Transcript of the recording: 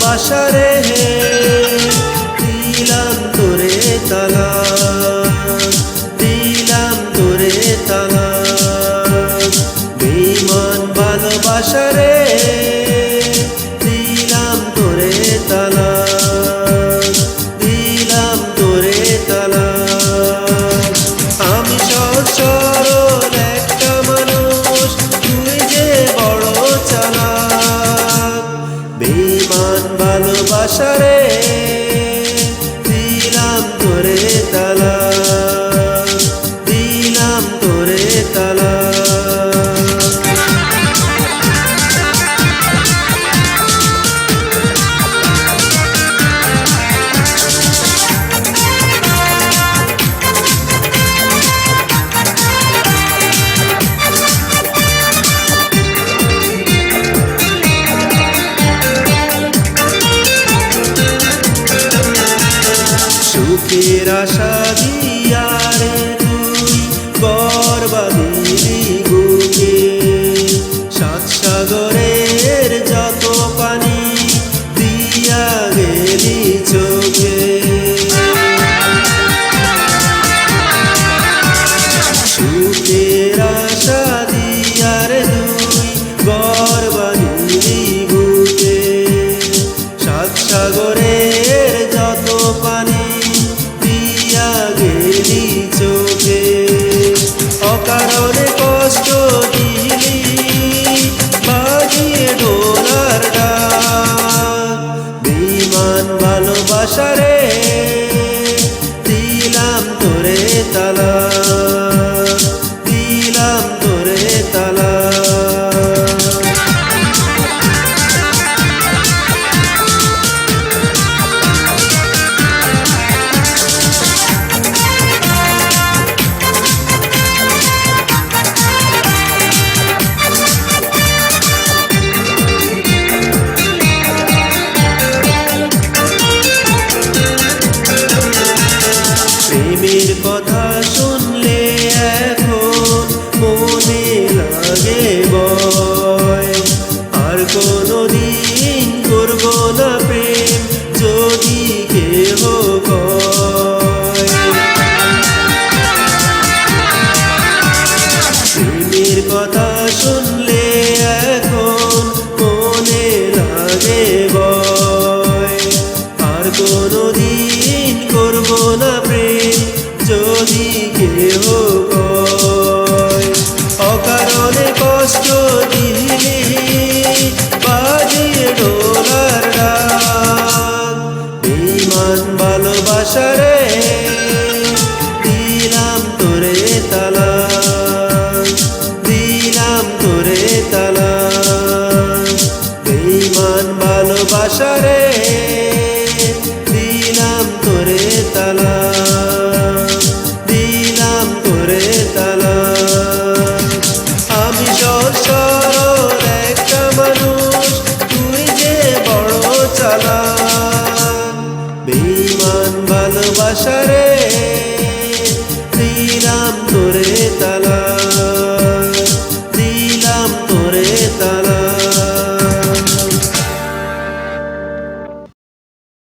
ভালোবাসা রে। querer. বুকের আশা দিয়ে தலா কথা শুনলে এখন মনে লাগে বয় আর কোনো দিন করব না দিলাম তোরে তালা, দিলাম তোরে তালা। আমি সরল একটা মানুষ, তুই যে বড় চালা। বেইমান ভালোবাসারে দিলাম তোরে তালা।